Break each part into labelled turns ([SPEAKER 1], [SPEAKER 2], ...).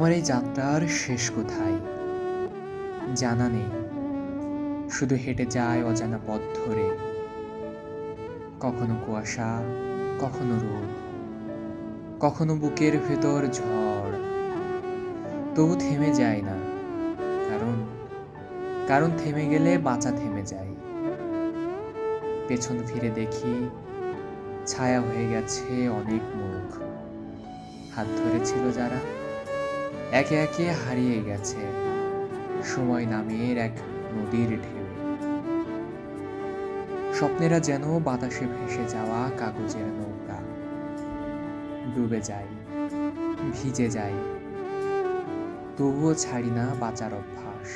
[SPEAKER 1] আমার এই যাত্রার শেষ কোথায়? জানা নেই। শুধু হেঁটে যায় অজানা পথ ধরে। কখনো কুয়াশা, কখনো রোদ, কখনো বুকের ভেতর ঝড়। তবু থেমে যায় না। কারণ কারণ থেমে গেলে বাঁচা থেমে যায়। পেছন ফিরে দেখি, ছায়া হয়ে গেছে অনেক মুখ। হাত ধরেছিল যারা। একে একে হারিয়ে গেছে সময় নামের এক নদীর ঢেউ। স্বপ্নেরা যেন বাতাসে ভেসে যাওয়া কাগজের নৌকা। ডুবে যায়, ভিজে যায়, তবুও ছাড়ি না বাঁচার অভ্যাস।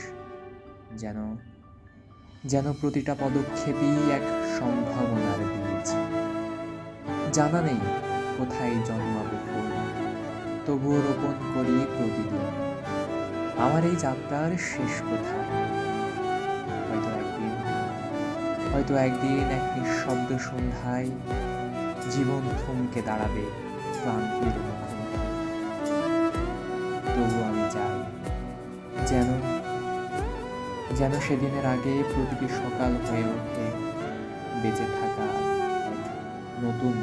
[SPEAKER 1] যেন যেন প্রতিটা পদক্ষেপই এক সম্ভাবনার বীজ। জানা নেই কোথায় জন্মাবে ফুল। তবুও রোপণ করি প্রতিদিন। আমার এই যাত্রার শেষ কোথায় হয়তো একদিন হয়তো একদিন এক নিঃশব্দ সন্ধ্যায় জীবন থমকে দাঁড়াবে মুখোমুখি তবু আমি চাই যেন যেন সেদিনের আগে প্রতিটি সকাল হয়ে ওঠে বেঁচে থাকা নতুন